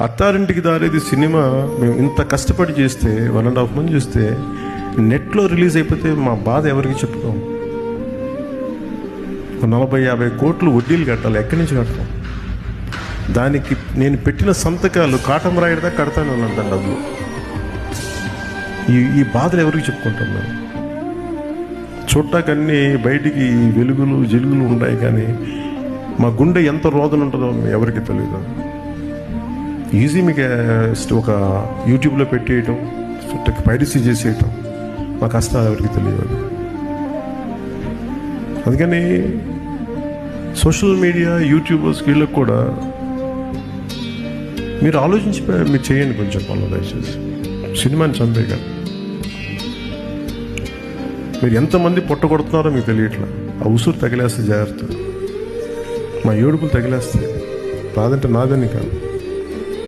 Attarintiki Daredi cinema మేము ఇంత కష్టపడి చేస్తే వన్ అండ్ హాఫ్ మంత్ చూస్తే నెట్లో రిలీజ్ అయిపోతే మా బాధ ఎవరికి చెప్పుకోం. నలభై యాభై కోట్లు వడ్డీలు కట్టాలి ఎక్కడి నుంచి కడతాం? దానికి నేను పెట్టిన సంతకాలు కాటం రాయడదా కడతాను అన్నాను దాని డబ్బులు. ఈ ఈ బాధలు ఎవరికి చెప్పుకుంటాం మేము? చూడటాకన్నీ బయటికి వెలుగులు జిలుగులు ఉంటాయి కానీ మా గుండె ఎంత రోదన ఉంటుందో ఎవరికి తెలియదు ఈజీ మీకు ఒక యూట్యూబ్లో పెట్టేయటం పైరసీ చేసేయటం మా కష్టాలు ఎవరికి తెలియదు. అందుకని సోషల్ మీడియా యూట్యూబర్స్ వీళ్ళకి కూడా మీరు ఆలోచించి మీరు చేయండి కొంచెం పనులు దయచేసి. సినిమాని చంపేగా మీరు ఎంతమంది పొట్టగొడుతున్నారో మీకు తెలియట్లా. ఆ ఉసురు తగిలేస్తే జాగ్రత్త. మా ఏడుపులు తగిలేస్తాయి. కాదంటే నాదని కాదు.